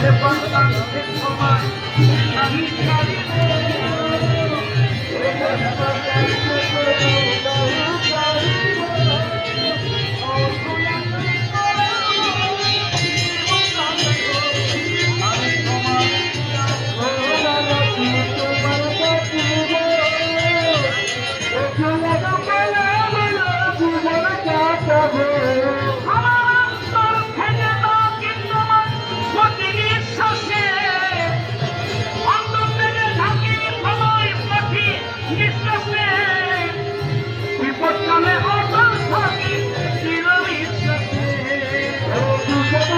Thank you.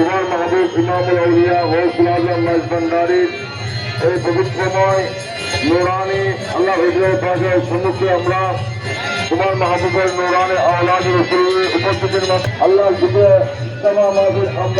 Suman মাহবুব ইমামুল আউলিয়া হৌসুল আজম মাইজ ভান্ডারির এই পবিত্রময় নোরানি আল্লাহ হিজরের পাশের সম্মুখে আমরা সুমন মাহবুবের নোরানি আওলাদ উপস্থিতির আল্লাহ আমরা